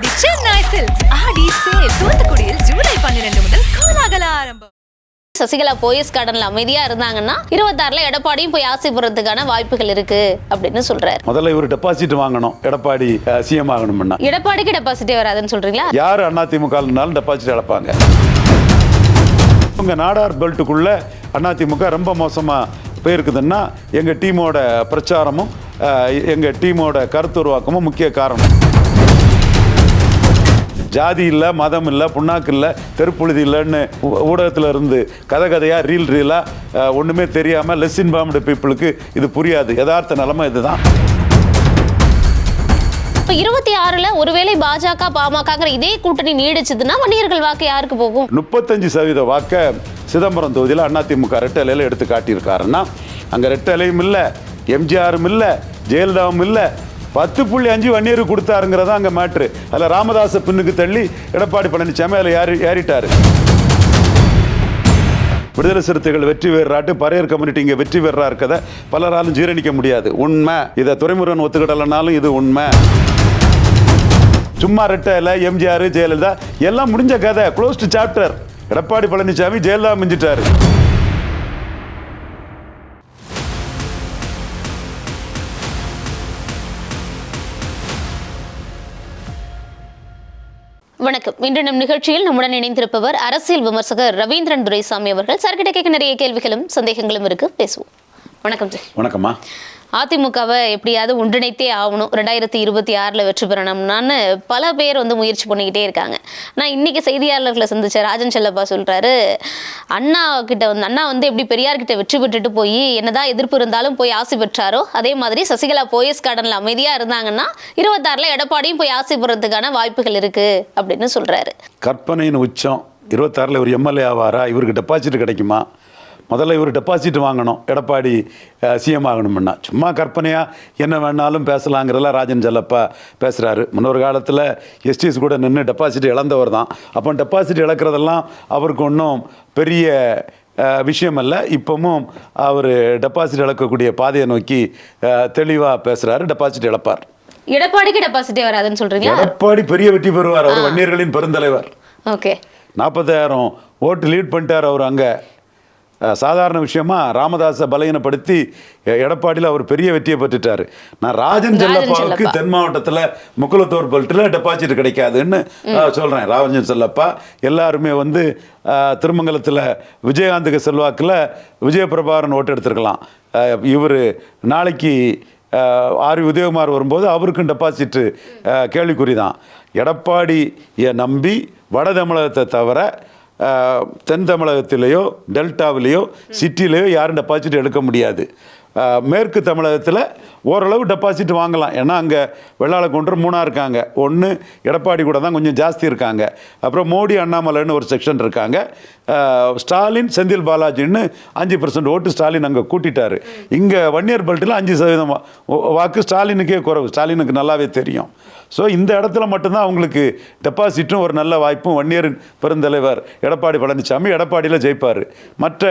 The Chennai silks Aadi sale தூத்துக்குடியில் July பன்னிரண்டு முதல் கோலாகல ஆரம்பம். சசிகலா போயஸ் கார்டன்ல அமைதியா இருந்தாங்கன்னா இருபத்தாறுல எடப்பாடியும் போய் ஆசைப்படுறதுக்கான வாய்ப்புகள் இருக்கு அப்படின்னு சொல்றாரு. முதல்ல இவர் டெபாசிட் வாங்கணும். எடப்பாடி சிஎம் ஆகணும்னா. எடப்பாடிக்கு டெபாசிட்டே வராதுன்னு சொல்றீங்களா? யார் அதிமுகனாலும் டெபாசிட் இழப்பாங்க. உங்க நாடார் பெல்ட்டுக்குள்ள அதிமுக ரொம்ப மோசமா போயிருக்குதுன்னா எங்க டீமோட பிரச்சாரமும் எங்க டீமோட கருத்துருவாக்கமும் முக்கிய காரணம். ஜாதி இல்லை மதம் இல்லை புண்ணாக்கு இல்லை தெருப்புழுதி இல்லைன்னு ஊடகத்துல இருந்து கதை கதையாக ரீல் ரீலாக ஒன்றுமே தெரியாமல் லெஸ் இன்பார்ம்டு பீப்புளுக்கு இது புரியாது. யதார்த்த நிலைமை இதுதான். இப்ப இருபத்தி ஆறுல ஒருவேளை பாஜக பாமகங்கிற இதே கூட்டணி நீடிச்சதுன்னா வன்னியர்கள் வாக்கு யாருக்கு போகும்? முப்பத்தஞ்சு சதவீத வாக்க சிதம்பரம் தொகுதியில் அதிமுக ரெட்டலையில் எடுத்து காட்டியிருக்காருன்னா அங்கே ரெட்டலையும் இல்லை எம்ஜிஆரும் இல்லை ஜெயலலிதாவும் இல்லை பத்து புள்ளி அஞ்சு வன்னியர் கொடுத்தாருங்கிறதா அங்கே மேட்ரு அதில் ராமதாச பின்னுக்கு தள்ளி எடப்பாடி பழனிசாமி அதில் ஏறி ஏறிட்டார். விடுதலை சிறுத்தைகள் வெற்றி பெறாட்டு பறையர் கம்யூனிட்டி இங்கே வெற்றி பெறா இருக்கதை பலராலும் ஜீரணிக்க முடியாது. உண்மை. இதை துறைமுருகன் ஒத்துக்கிடலைனாலும் இது உண்மை. சும்மா ரெட்டையில் எம்ஜிஆர் ஜெயலலிதா எல்லாம் முடிஞ்ச கதை. க்ளோஸ்டு சாப்டர் எடப்பாடி பழனிசாமி ஜெயலலிதா மிஞ்சிட்டாரு. வணக்கம். இன்று நம் நிகழ்ச்சியில் நம்முடன் இணைந்திருப்பவர் அரசியல் விமர்சகர் ரவீந்திரன் துரைசாமி அவர்கள். சார்கிட்ட கேட்க நிறைய கேள்விகளும் சந்தேகங்களும் இருக்கு. பேசுவோம். வணக்கம் சார். வணக்கம்மா. அதிமுகவை எப்படியாவது ஒன்றிணைத்தே ஆகணும். ரெண்டாயிரத்தி இருபத்தி ஆறில் வெற்றி பெறணும்னான்னு பல பேர் வந்து முயற்சி பண்ணிக்கிட்டே இருக்காங்க. நான் இன்னைக்கு செய்தியாளர்களை சந்திச்ச ராஜன் செல்லப்பா சொல்றாரு அண்ணா கிட்ட வந்து அண்ணா வந்து எப்படி பெரியார் கிட்ட வெற்றி பெற்றுட்டு போய் என்னதான் எதிர்ப்பு இருந்தாலும் போய் ஆசை பெற்றாரோ அதே மாதிரி சசிகலா போயஸ் கார்டன்ல அமைதியா இருந்தாங்கன்னா இருபத்தாறுல எடப்பாடியும் போய் ஆசைப்படுறதுக்கான வாய்ப்புகள் இருக்கு அப்படின்னு சொல்றாரு. கற்பனையின் உச்சம் இருபத்தாறில் ஒரு எம்எல்ஏ ஆவாரா? இவருக்கு டெபாசிட் கிடைக்குமா? முதல்ல இவர் டெபாசிட் வாங்கணும். எடப்பாடி சிஎம் ஆகணும்னா. சும்மா கற்பனையாக என்ன வேணாலும் பேசலாங்கிறதெல்லாம் ராஜன் செல்லப்பா பேசுகிறாரு முன்னொரு காலத்தில் எஸ்டிஎஸ் கூட நின்று டெபாசிட் இழந்தவர் தான். அப்போ டெபாசிட் இழக்கிறதெல்லாம் அவருக்கு ஒன்றும் பெரிய விஷயம் அல்ல. இப்போவும் அவர் டெபாசிட் இழக்கக்கூடிய பாதையை நோக்கி தெளிவாக பேசுகிறாரு டெபாசிட் இழப்பார். எடப்பாடிக்கு டெபாசிட்டே வராதுன்னு சொல்றீங்களா? எடப்பாடி பெரிய வெற்றி பெறுவார். அவர் வன்னியர்களின் பெருந்தலைவர். ஓகே. நாற்பத்தாயிரம் ஓட்டு லீட் பண்ணிட்டார் அவர் அங்கே. சாதாரண விஷயமா ராமதாஸை பலகீனப்படுத்தி எடப்பாடியில் அவர் பெரிய வெற்றியை பெற்றுட்டார். நான் ராஜன் செல்லப்பாவுக்கு செல்லப்பா. தென் மாவட்டத்தில் முக்குளத்தோர் பெல்ட்டில் டெபாசிட் கிடைக்காதுன்னு அஹ், சொல்றேன். ராஜன் செல்லப்பா எல்லாருமே வந்து திருமங்கலத்தில் விஜயகாந்துக்கு செல்வாக்கில் விஜயபிரபாரன் ஓட்டு எடுத்திருக்கலாம். இவர் நாளைக்கு ஆர் உதயகுமார் வரும்போது அவருக்கும் டெபாசிட்டு கேள்விக்குறி தான் எடப்பாடியை நம்பி வட தமிழகத்தை தவிர தென் தமிழகத்திலேயோ டெல்டாவிலேயோ சிட்டிலேயோ யாரும் டெபாசிட் எடுக்க முடியாது. மேற்கு தமிழகத்தில் ஓரளவு டெபாசிட் வாங்கலாம். ஏன்னா அங்கே வெள்ளாள கொண்டு மூணாக இருக்காங்க. ஒன்று எடப்பாடி கூட தான் கொஞ்சம் ஜாஸ்தி இருக்காங்க. அப்புறம் மோடி அண்ணாமலைன்னு ஒரு செக்ஷன் இருக்காங்க. ஸ்டாலின் செந்தில் பாலாஜின்னு அஞ்சு பர்சன்ட் ஓட்டு ஸ்டாலின் அங்கே கூட்டிட்டாரு. இங்கே வன்னியர் பெல்ட்டில் அஞ்சு சதவீதம் வாக்கு ஸ்டாலினுக்கே குறைவு. ஸ்டாலினுக்கு நல்லாவே தெரியும். ஸோ இந்த இடத்துல மட்டும்தான் அவங்களுக்கு டெபாசிட்டும் ஒரு நல்ல வாய்ப்பும் வன்னியரின் பெருந்தலைவர் எடப்பாடி பழனிசாமி எடப்பாடியில் ஜெயிப்பார். மற்ற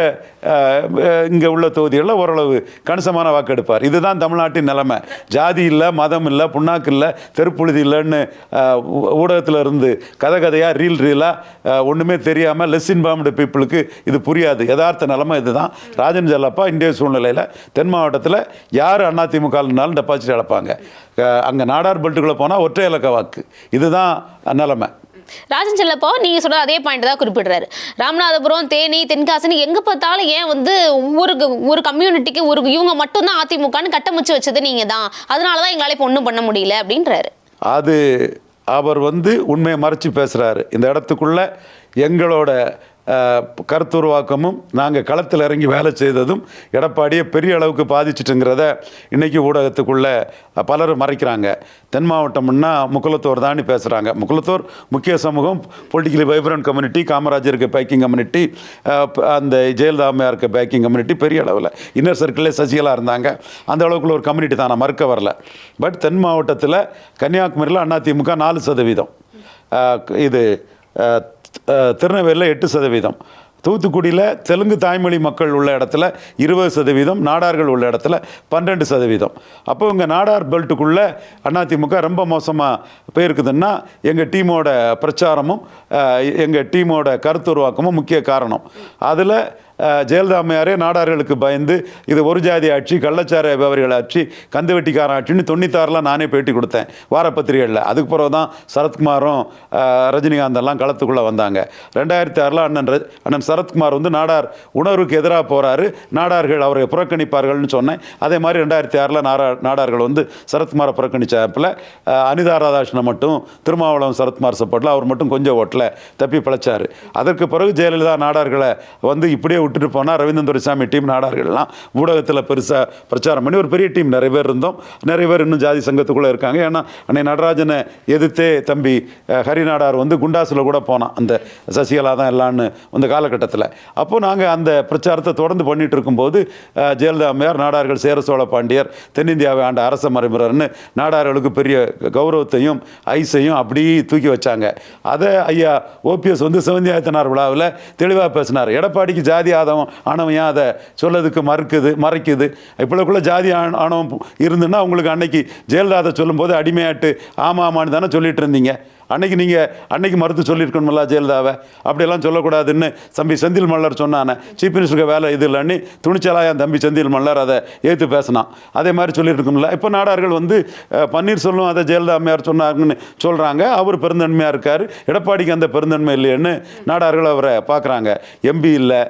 இங்கே உள்ள தொகுதிகளில் ஓரளவு கணிசமான வாக்கு எடுப்பார். இதுதான் தமிழ்நாட்டின் நிலைமை. ஜாதி இல்லை மதம் இல்லை புண்ணாக்கு இல்லை தெருப்புழுதி இல்லைன்னு ஊடகத்தில் இருந்து கதை கதையாக ரீல் ரீலாக ஒன்றுமே தெரியாமல் லெஸ் இன்பார்ம்டு பீப்புளுக்கு இது புரியாது. யதார்த்த நிலைமை இதுதான். ராஜன் ஜல்லப்பா இந்திய சூழ்நிலையில் தென் மாவட்டத்தில் யார் அதிமுகனாலும் டெபாசிட் இழப்பாங்க. அங்கே நாடார் பெல்ட்டுக்குள்ளே போனால் ஒற்றை இலக்க வாக்கு. இதுதான் நிலைமை. ராஜன் செல்லப்பா நீங்க சொல்ற அதே பாயிண்ட் தான் குறிப்பிடுறாரு. ராமநாதபுரம் தேனி தென்காசின்னு எங்க பார்த்தாலும் ஏன் வந்து ஒரு ஒரு கம்யூனிட்டிக்கு ஒரு இவங்க மட்டும்தான் அதிமுகன்னு கட்டமைச்சு வச்சது நீங்க தான் அதனால தான் எங்களால இப்போ ஒன்றும் பண்ண முடியல அப்படின்றாரு. அது அவர் வந்து உண்மையை மறைச்சு பேசுகிறாரு இந்த இடத்துக்குள்ள எங்களோட கருத்துருவாக்கமும் நாங்கள் களத்தில் இறங்கி வேலை செய்ததும் எடப்பாடியை பெரிய அளவுக்கு பாதிச்சிட்டுங்கிறத இன்றைக்கி ஊடகத்துக்குள்ளே பலரும் மறைக்கிறாங்க. தென் மாவட்டம்னா முக்குலத்தோர் தாண்டி பேசுகிறாங்க முக்குலத்தோர் முக்கிய சமூகம் பொலிட்டிக்கலி வைப்ரண்ட் கம்யூனிட்டி காமராஜருக்கு பேக்கிங் கம்யூனிட்டி அந்த ஜெயலலிதா இருக்க பேக்கிங் கம்யூனிட்டி பெரிய அளவில். இன்னர் சர்க்கிளே சசிகலா இருந்தாங்க. அந்த அளவுக்குள்ள ஒரு கம்யூனிட்டி தான். நான் மறுக்க வரல. பட் தென் மாவட்டத்தில் கன்னியாகுமரியில் அதிமுக நாலு சதவீதம். இது திருநெல்வேலியில் எட்டு சதவீதம். தூத்துக்குடியில் தெலுங்கு தாய்மொழி மக்கள் உள்ள இடத்துல இருபது சதவீதம் நாடார்கள் உள்ள இடத்துல பன்னெண்டு சதவீதம். அப்போ இங்கே நாடார் பெல்ட்டுக்குள்ளே அதிமுக ரொம்ப மோசமாக போயிருக்குதுன்னா எங்கள் டீமோட பிரச்சாரமும் எங்கள் டீமோட கருத்துருவாக்கமும் முக்கிய காரணம். அதில் ஜெயலலிதா அம்மையாரே நாடார்களுக்கு பயந்து இது ஒரு ஜாதி ஆட்சி கள்ளச்சார வியாபாரிகள் ஆட்சி கந்து வெட்டிக்காரன் ஆட்சின்னு தொண்ணூத்தாறில் நானே பேட்டி கொடுத்தேன் வாரப்பத்திரிகைகளில். அதுக்கு பிறகு தான் சரத்குமாரும் ரஜினிகாந்தெல்லாம் ரஜினிகாந்த் எல்லாம் களத்துக்குள்ளே வந்தாங்க. ரெண்டாயிரத்தி ஆறில் அண்ணன் அண்ணன் சரத்குமார் வந்து நாடார் உணர்வுக்கு எதிராக போகிறாரு நாடார்கள் அவரை புறக்கணிப்பார்கள்னு சொன்னேன். அதே மாதிரி ரெண்டாயிரத்தி ஆறில் நாடா நாடார்கள் வந்து சரத்குமாரை புறக்கணிச்சாப்பில் அனிதா ராதாகிருஷ்ணன் மட்டும் திருமாவளவன் சரத்குமார் சப்போர்ட்டில் அவர் மட்டும் கொஞ்சம் ஓட்டில் தப்பி பிழைச்சார். அதற்கு பிறகு ஜெயலலிதா நாடார்களை வந்து இப்படியே விட்டுட்டு போனால் ரவீந்திரன் துரைசாமி டீம் நாடார்கள்லாம் ஊடகத்தில் பெருசாக பிரச்சாரம் பண்ணி ஒரு பெரிய டீம் நிறைய பேர் இருந்தோம். நிறைய பேர் இன்னும் ஜாதி சங்கத்துக்குள்ளே இருக்காங்க. ஏன்னா அன்னை நடராஜனை எதிர்த்தே தம்பி ஹரிநாடார் வந்து குண்டாஸில் கூட போனான். அந்த சசிகலா தான் எல்லான்னு அந்த காலகட்டத்தில். அப்போது நாங்கள் அந்த பிரச்சாரத்தை தொடர்ந்து பண்ணிட்டு இருக்கும்போது ஜெயலலிதா அம்மையார் நாடார்கள் சேர சோழ பாண்டியர் தென்னிந்தியாவை ஆண்ட அரச மறைமுறர்னு நாடார்களுக்கு பெரிய கௌரவத்தையும் ஐஸையும் அப்படியே தூக்கி வச்சாங்க. அதை ஐயா ஓபிஎஸ் வந்து சிவந்தியாயத்தனார் விழாவில் தெளிவாக பேசினார். எடப்பாடிக்கு ஜாதி ஆதவம் ஆணவம் ஏன் அதை சொல்லதுக்கு மறுக்குது மறைக்குது? இப்போக்குள்ள ஜாதி ஆணவம் இருந்துன்னா உங்களுக்கு அன்னைக்கு ஜெயலலிதா சொல்லும்போது அடிமையாட்டு ஆமா ஆமான்னு தானே சொல்லிட்டு இருந்தீங்க. அன்னைக்கு நீங்கள் அன்னைக்கு மறுத்து சொல்லியிருக்கணுமில்ல ஜெயலலிதாவை. அப்படியெல்லாம் சொல்லக்கூடாதுன்னு தம்பி செந்தில் மல்லர் சொன்னானே. சீஃப் மினிஸ்டருக்கு வேலை இது இல்லைன்னு துணிச்சலாக என் தம்பி செந்தில் மல்லர் அதை ஏற்று பேசினான். அதே மாதிரி சொல்லியிருக்கோம்ல இப்போ நாடார்கள் வந்து பன்னீர்செல்வம் அதை ஜெயலலிதா அம்மையார் சொன்னாங்கன்னு சொல்கிறாங்க அவர் பெருந்தன்மையாக இருக்கார். எடப்பாடிக்கு அந்த பெருந்தன்மை இல்லைன்னு நாடார்கள் அவரை பார்க்குறாங்க. எம்பி இல்லை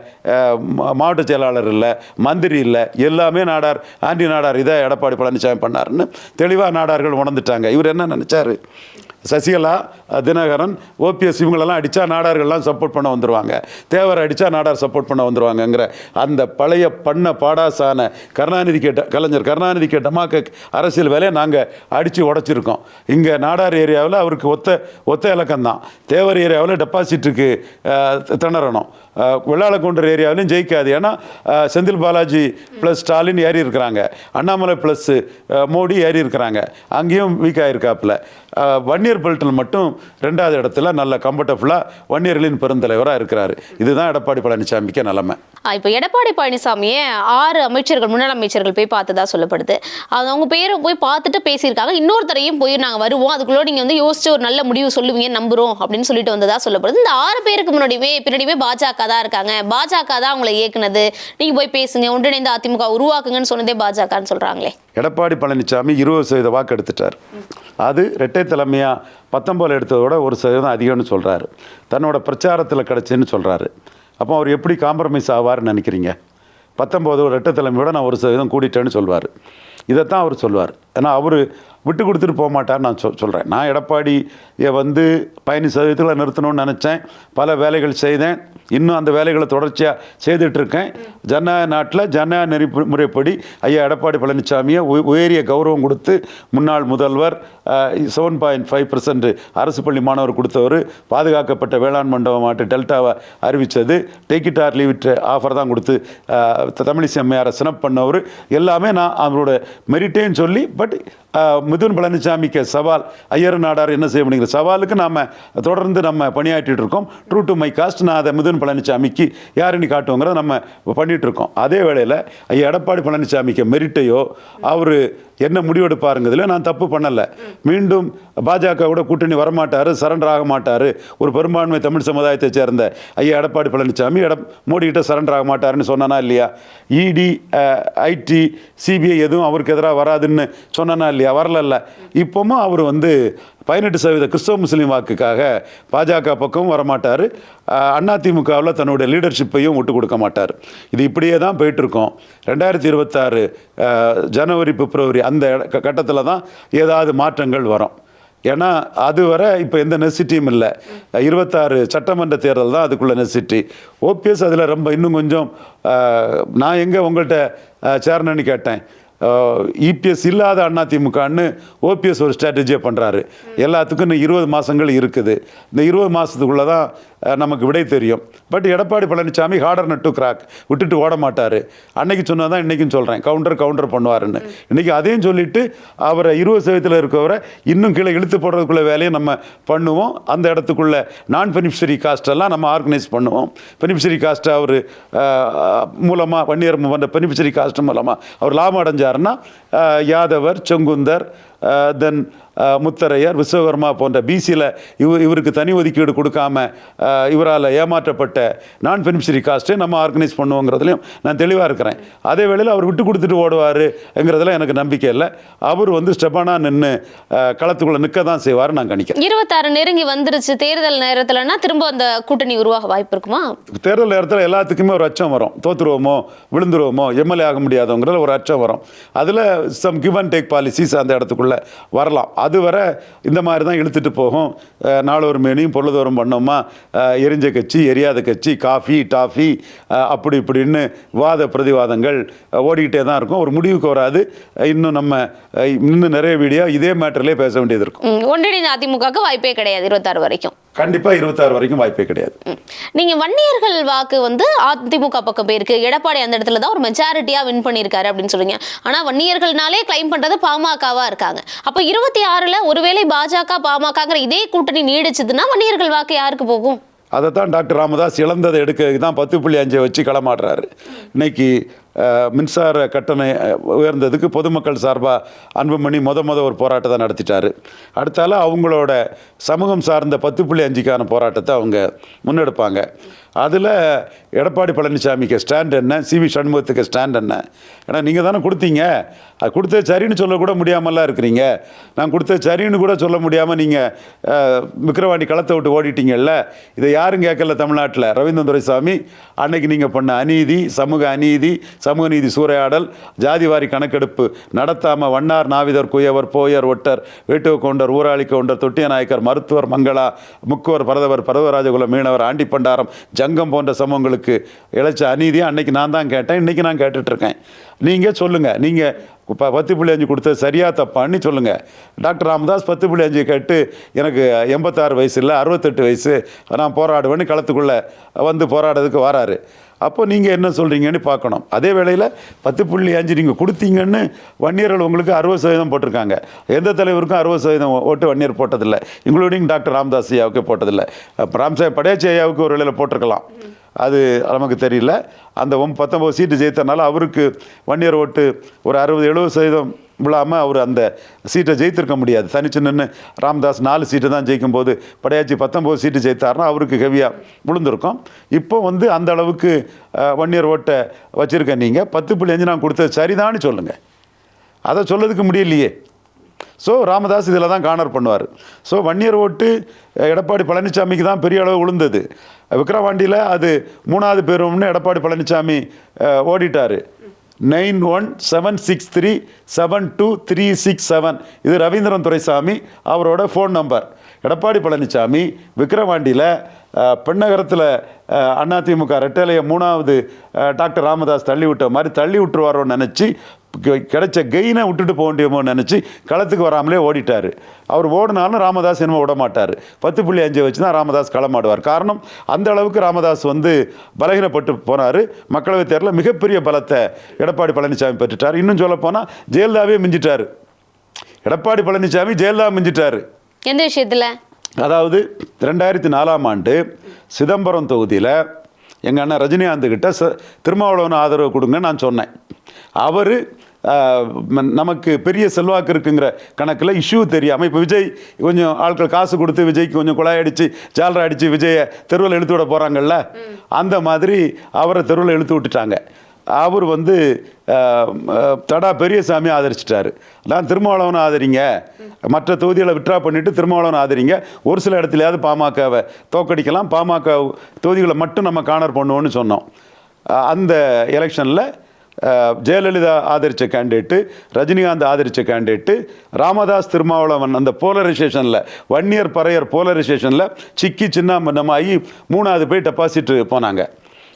மாவட்ட செயலாளர் இல்லை மந்திரி இல்லை. எல்லாமே நாடார் ஆண்டி நாடார் இதை எடப்பாடி பழனிசாமி பண்ணாருன்னு தெளிவாக நாடார்கள் உணர்ந்துட்டாங்க. இவர் என்ன நினச்சாரு? சசிகலா தினகரன் ஓபிஎஸ் இவங்களெல்லாம் அடித்தா நாடார்கள்லாம் சப்போர்ட் பண்ண வந்துடுவாங்க தேவர் அடித்தா நாடார் சப்போர்ட் பண்ண வந்துடுவாங்கங்கிற அந்த பழைய பண்ண பாடாசான கருணாநிதி கேட்ட கலைஞர் கருணாநிதிக்கு டமாக்க அரசியல் வேலையை நாங்கள் அடித்து உடைச்சிருக்கோம். இங்கே நாடார் ஏரியாவில் அவருக்கு ஒத்த ஒத்த இலக்கம்தான். தேவர் ஏரியாவில் டெபாசிட்டுக்கு திணறணும். அஹ், ஏரியாவிலும் ஏரியாவிலையும் ஜெயிக்காது. ஏன்னா செந்தில் பாலாஜி ப்ளஸ் ஸ்டாலின் ஏறி இருக்கிறாங்க. அண்ணாமலை ப்ளஸ் மோடி ஏறி இருக்கிறாங்க. அங்கேயும் வீக் ஆகிருக்காப்புல வன்னியர் பெல்ட்டில் மட்டும் ரெண்டாவது இடத்துல நல்ல கம்ஃபர்டபுளாக வன்னியர்களின் பெருந்தலைவராக இருக்கிறாரு. இதுதான் எடப்பாடி பழனிசாமிக்கு நிலைமை. இப்போ எடப்பாடி பழனிசாமியே ஆறு அமைச்சர்கள் முன்னாள் அமைச்சர்கள் போய் பார்த்ததா சொல்லப்படுது. அது அவங்க பேரை போய் பார்த்துட்டு பேசியிருக்காங்க. இன்னொருத்தரையும் போய் நாங்கள் வருவோம். அதுக்குள்ள நீங்கள் வந்து யோசிச்சு ஒரு நல்ல முடிவு சொல்லுவீங்க நம்புறோம் அப்படின்னு சொல்லிட்டு வந்ததா சொல்லப்படுது. இந்த ஆறு பேருக்கு முன்னாடியுமே பின்னாடியுமே பாஜக தான் இருக்காங்க. பாஜக தான் அவங்களை இயக்குனது. நீங்கள் போய் பேசுங்க. ஒன்றிணைந்த அதிமுக உருவாக்குங்கன்னு சொன்னதே பாஜகன்னு சொல்கிறாங்களே எடப்பாடி பழனிசாமி இருபது சதவீத வாக்கு எடுத்துட்டார். அது ரெட்டை தலைமையாக பத்தொம்போது எடுத்ததோட ஒரு சதவீதம் அதிகம்னு சொல்கிறாரு தன்னோட பிரச்சாரத்தில் கிடச்சின்னு சொல்கிறாரு அப்போ அவர் எப்படி காம்ப்ரமைஸ் ஆவார்னு நினைக்கிறீங்க? பத்தொம்போது ரெட்டை தலைமையோட நான் ஒரு சதவீதம் கூட்டிட்டேன்னு சொல்வார். இதைத்தான் அவர் சொல்வார். ஏன்னா அவர் விட்டு கொடுத்துட்டு போக மாட்டார்னு நான் சொ சொல்கிறேன் நான் எடப்பாடியை வந்து பதினஞ்சு சதவீதத்தில் நிறுத்தணும்னு நினச்சேன். பல வேலைகள் செய்தேன். இன்னும் அந்த வேலைகளை தொடர்ச்சியாக செய்துட்ருக்கேன். ஜனநாயக நாட்டில் ஜனநாயக நெறிமுறைப்படி ஐயா எடப்பாடி பழனிசாமியை உய- உயரிய கௌரவம் கொடுத்து முன்னாள் முதல்வர் செவன் பாயிண்ட் ஃபைவ் பர்சன்ட் அரசு பள்ளி மாணவர் கொடுத்தவர் பாதுகாக்கப்பட்ட வேளாண் மண்டபம் மாட்டு டெல்டாவை அறிவித்தது take it or leave it offer தான் கொடுத்து த- தமிழிசை அம்மையாரை சினப் பண்ணவர். எல்லாமே நான் அவரோட மெரிட்டேன்னு சொல்லி பட் uh, மிதுன் பழனிசாமிக்கு சவால் ஐயர் நாடார் என்ன செய்ய முடியுங்கிற சவாலுக்கு நாம் தொடர்ந்து நம்ம பணியாற்றிட்டு இருக்கோம். ட்ரூ டு மை காஸ்ட் நான் அதை மிதுன் பழனிசாமிக்கு யாருன்னு காட்டுவோங்கிறத நம்ம பண்ணிகிட்டு இருக்கோம். அதே வேளையில் ஐயா எடப்பாடி பழனிசாமிக்கு மெரிட்டையோ அவர் என்ன முடிவெடுப்பாருங்கிறதுல நான் தப்பு பண்ணலை. மீண்டும் பாஜகவோட கூட்டணி வரமாட்டார் சரண்டர் ஆக மாட்டார். ஒரு பெரும்பான்மை தமிழ் சமுதாயத்தை சேர்ந்த ஐயா எடப்பாடி பழனிசாமி எட மோடிக்கிட்ட சரண்டர் ஆக மாட்டாருன்னு சொன்னானா இல்லையா? இடி ஐடி சிபிஐ எதுவும் அவருக்கு எதிராக வராதுன்னு சொன்னானா இல்லையா? வரலல்ல. இப்போவும் அவர் வந்து பதினெட்டு சதவீத கிறிஸ்தவ முஸ்லீம் வாக்குக்காக பாஜக பக்கமும் வரமாட்டார். அதிமுகவில் தன்னுடைய லீடர்ஷிப்பையும் விட்டு கொடுக்க மாட்டார். இது இப்படியே தான் போயிட்டுருக்கோம். ரெண்டாயிரத்தி இருபத்தாறு ஜனவரி பிப்ரவரி அந்த கட்டத்தில் தான் ஏதாவது மாற்றங்கள் வரும். ஏன்னா அதுவரை இப்போ எந்த நெசிட்டியும் இல்லை. இருபத்தாறு சட்டமன்ற தேர்தல் தான் அதுக்குள்ள நெசிட்டி ஓபிஎஸ் அதில் ரொம்ப இன்னும் கொஞ்சம் நான் எங்கே உங்கள்கிட்ட சேர்னன்னு கேட்டேன். இபிஎஸ் இல்லாத அதிமுகன்னு ஓபிஎஸ் ஒரு ஸ்ட்ராட்டஜியை பண்ணுறாரு எல்லாத்துக்கும் இன்னும் இருபது மாதங்கள் இருக்குது. இந்த இருபது மாதத்துக்குள்ளே தான் நமக்கு விடை தெரியும். But Edappadi Palaniswami harder nut crack விட்டுட்டு ஓட மாட்டார். அன்னைக்கு சொன்னதான் இன்றைக்கும் சொல்கிறேன் கவுண்டர் கவுண்டர் பண்ணுவாருன்னு. இன்றைக்கி அதையும் சொல்லிவிட்டு அவரை இருபது சதவீதத்தில் இருக்கவரை இன்னும் கீழே இழுத்து போடுறதுக்குள்ள வேலையை நம்ம பண்ணுவோம். அந்த இடத்துக்குள்ள நான் பெனிஃபிஷரி காஸ்டெல்லாம் நம்ம ஆர்கனைஸ் பண்ணுவோம். பெனிஃபிஷரி காஸ்ட்டை அவர் மூலமாக வன்னியர் போன்ற பெனிஃபிஷரி காஸ்ட் மூலமாக அவர் லாபம் அடைஞ்சாருன்னா யாதவர் செங்குந்தர் தென் முத்தரையர் விஸ்வகர்மா போன்ற பிசியில் இவ இவருக்கு தனி ஒதுக்கீடு கொடுக்காம இவரால் ஏமாற்றப்பட்ட நான் பெனிஃபிஷரி காஸ்ட்டை நம்ம ஆர்கனைஸ் பண்ணுவோங்கிறதுலையும் நான் தெளிவாக இருக்கிறேன். அதே வேளையில் அவர் விட்டு கொடுத்துட்டு ஓடுவாருங்கிறதுல எனக்கு நம்பிக்கை இல்லை. அவர் வந்து ஸ்டெபானாக நின்று களத்துக்குள்ளே நிற்க தான் செய்வார் நான் கணிக்கிறேன். இருபத்தாறு நெருங்கி வந்துருச்சு. தேர்தல் நேரத்துலன்னா திரும்ப அந்த கூட்டணி உருவாக வாய்ப்பு இருக்குமா? தேர்தல் நேரத்தில் எல்லாத்துக்குமே ஒரு அச்சம் வரும். தோத்துருவோமோ விழுந்துருவோமோ எம்எல்ஏ ஆக முடியாதவங்கிறதுல ஒரு அச்சம் வரும். அதில் some give and take policies அந்த இடத்துக்குள்ளே வரலாம். அது வர இந்த மாதிரி தான் இழுத்துட்டு போகும். அஹ், நாளொரு மேனியும் பொருளாதாரம் பண்ணோமா? எரிஞ்ச கட்சி எரியாத கட்சி காஃபி டாஃபி அப்படி இப்படின்னு வாத பிரதிவாதங்கள் ஓடிக்கிட்டே தான் இருக்கும். ஒரு முடிவுக்கு வராது. இன்னும் நம்ம இன்னும் நிறைய வீடியோ இதே மேட்டர்லேயே பேச வேண்டியது இருக்கும். ஒன்றிணைந்த அதிமுகவுக்கு வாய்ப்பே கிடையாது இருபத்தாறு வரைக்கும். கண்டிப்பாக இருபத்தாறு வரைக்கும் வாய்ப்பே கிடையாது. ம். நீங்க வன்னியர்கள் வாக்கு வந்து அதிமுக பக்கம் போயிருக்கு. எடப்பாடி அந்த இடத்துல தான் ஒரு மெஜாரிட்டியா வின் பண்ணியிருக்காரு அப்படின்னு சொல்றீங்க. ஆனா வன்னியர்கள்னாலே கிளைம் பண்றது பாமகவா இருக்காங்க. அப்ப இருபத்தி ஆறுல ஒருவேளை பாஜக பாமகங்கிற இதே கூட்டணி நீடிச்சதுன்னா வன்னியர்கள் வாக்கு யாருக்கு போகும்? அதை தான் டாக்டர் ராமதாஸ் இழந்ததை எடுக்க தான் பத்து புள்ளி அஞ்சை வச்சு களமாடுறாரு. இன்னைக்கு மின்சார கட்டணம் உயர்ந்ததுக்கு பொதுமக்கள் சார்பாக அன்புமணி முத முத ஒரு போராட்டத்தை நடத்திட்டாரு. அடுத்தால அவங்களோட சமூகம் சார்ந்த பத்து புள்ளி அஞ்சுக்கான போராட்டத்தை அவங்க முன்னெடுப்பாங்க. அதில் எடப்பாடி பழனிசாமிக்கு ஸ்டாண்ட் என்ன? சி வி சண்முகத்துக்கு ஸ்டாண்ட் என்ன? ஏன்னா நீங்கள் தானே கொடுத்தீங்க. அது கொடுத்த சரின்னு சொல்லக்கூட முடியாமலாம் இருக்கிறீங்க. நான் கொடுத்த சரின்னு கூட சொல்ல முடியாமல் நீங்கள் விக்கிரவாண்டி களத்தை விட்டு ஓடிட்டீங்கல்ல? இதை யாரும் கேட்கல தமிழ்நாட்டில். ரவீந்திரன் துரைசாமி அன்னைக்கு நீங்கள் பண்ண அநீதி சமூக அநீதி சமூக நீதி சூறையாடல் ஜாதிவாரி கணக்கெடுப்பு நடத்தாமல் வண்ணார் நாவிதர் குயவர் போயர் ஒட்டர் வேட்டுவ கவுண்டர் ஊராளி கவுண்டர் தொட்டிய நாயக்கர் மருத்துவர் மங்களா முக்குவர் பரதவர் பரதவராஜகுல மீனவர் ஆண்டிப்பண்டாரம் ஜங்கம் போன்ற சமூகங்களுக்கு இழைச்ச அநீதியை அன்னைக்கு நான் தான் கேட்டேன் இன்றைக்கி நான் கேட்டுட்ருக்கேன். நீங்கள் சொல்லுங்கள் நீங்கள் இப்போ பத்து புள்ளி அஞ்சு கொடுத்தது சரியாக தப்பான்னு சொல்லுங்கள் டாக்டர் ராமதாஸ் பத்து புள்ளி அஞ்சு கேட்டு எனக்கு எண்பத்தாறு வயசு இல்லை அறுபத்தெட்டு வயசு நான் போராடுவேன்னு களத்துக்குள்ளே வந்து போராடுறதுக்கு வராரு. அப்போ நீங்கள் என்ன சொல்கிறீங்கன்னு பார்க்கணும். அதே வேளையில் பத்து புள்ளி அஞ்சு நீங்கள் கொடுத்தீங்கன்னு வன்னியர்கள் உங்களுக்கு அறுபது சதவீதம் போட்டிருக்காங்க. எந்த தலைவருக்கும் அறுபது சதவீதம் ஓட்டு வன்னியர் போட்டதில்லை. இன்க்ளூடிங் டாக்டர் ராம்தாஸ் ஐயாவுக்கு போட்டதில்லை. ராம்சாய் படையாச்சி ஐயாவுக்கு ஒரு வேளையில் போட்டிருக்கலாம். அது நமக்கு தெரியல. அந்த ஒம் பத்தொம்பது சீட்டு ஜெயித்தனால அவருக்கு வன்னியர் ஓட்டு ஒரு அறுபது எழுபது சதவீதம் விழாமல் அவர் அந்த சீட்டை ஜெயித்திருக்க முடியாது. தனிச்சு நின்று ராமதாஸ் நாலு சீட்டு தான் ஜெயிக்கும் போது படையாச்சி பத்தொம்போது சீட்டு ஜெயித்தாருன்னா அவருக்கு ஹெவியாக விழுந்திருக்கும். இப்போ வந்து அந்த அளவுக்கு வன்னியர் ஓட்டை வச்சுருக்க நீங்கள் பத்து புள்ளி அஞ்சு நான் கொடுத்தது சரிதான்னு சொல்லுங்கள் அதை சொல்லதுக்கு முடியலையே. ஸோ ராமதாஸ் இதில் தான் கார்னர் பண்ணுவார். ஸோ வன்னியர் ஓட்டு எடப்பாடி பழனிசாமிக்கு தான் பெரிய அளவு விழுந்தது. விக்ரவாண்டியில் அது மூணாவது பேரும்னு Edappadi Palaniswami ஓடிட்டார். Nine one seven six three seven two three six seven. இது ரவீந்திரன் துரைசாமி அவரோட ஃபோன் நம்பர். எடப்பாடி பழனிசாமி விக்கிரவாண்டியில் பெண்ணகரத்தில் அதிமுக ரெட்டலையை மூணாவது டாக்டர் ராமதாஸ் தள்ளி விட்ட மாதிரி தள்ளி விட்டுருவாரோன்னு நினச்சி கிடைச்ச கெயினை விட்டுட்டு போக வேண்டியமோன்னு நினச்சி களத்துக்கு வராமலே ஓடிட்டார். அவர் ஓடினாலும் ராமதாஸ் என்னமோ விட மாட்டார் பத்து புள்ளி அஞ்சு வச்சு தான் ராமதாஸ் களமாடுவார். காரணம் அந்த அளவுக்கு ராமதாஸ் வந்து பலகீனப்பட்டு போனார். மக்களவைத் தேர்தலில் மிகப்பெரிய பலத்தை எடப்பாடி பழனிசாமி பெற்றுட்டார். இன்னும் சொல்லப்போனால் ஜெயலலிதாவே மிஞ்சிட்டார். எடப்பாடி பழனிசாமி ஜெயலலிதா மிஞ்சிட்டார். எந்த விஷயத்தில்? அதாவது ரெண்டாயிரத்தி நாலாம் ஆண்டு சிதம்பரம் தொகுதியில் எங்கள் அண்ணன் ரஜினிகாந்த் கிட்ட ச திருமாவளவன் ஆதரவு கொடுங்க நான் சொன்னேன். அவர் நமக்கு பெரிய செல்வாக்கு இருக்குங்கிற கணக்கில் இஷ்யூ தெரியாமல் இப்போ விஜய் கொஞ்சம் ஆட்கள் காசு கொடுத்து விஜய்க்கு கொஞ்சம் குழாய் அடித்து ஜாலரா அடித்து விஜயை தெருவில் இழுத்து விட போகிறாங்கல்ல அந்த மாதிரி அவரை தெருவில் இழுத்து விட்டுட்டாங்க. அவர் வந்து தடா பெரியசாமி ஆதரிச்சிட்டாரு. நான் திருமாவளவனை ஆதரிங்க. மற்ற தொகுதிகளை விட்ரா பண்ணிவிட்டு திருமாவளவனை ஆதரிங்க. ஒரு சில இடத்துலையாவது பாமகவை தோக்கடிக்கலாம் பாமக தொகுதிகளை மட்டும் நம்ம காணர் பண்ணுவோன்னு சொன்னோம். அந்த எலெக்ஷனில் ஜெயலலிதா ஆதரித்த கேண்டிடேட்டு ரஜினிகாந்த் ஆதரித்த கேண்டிடேட்டு ராமதாஸ் திருமாவளவன் அந்த போலரைசேஷனில் வன்னியர் பறையர் போலரைசேஷனில் சிக்கி சின்ன மன்னமாகி மூணாவது போய் டெபாசிட் போனாங்க.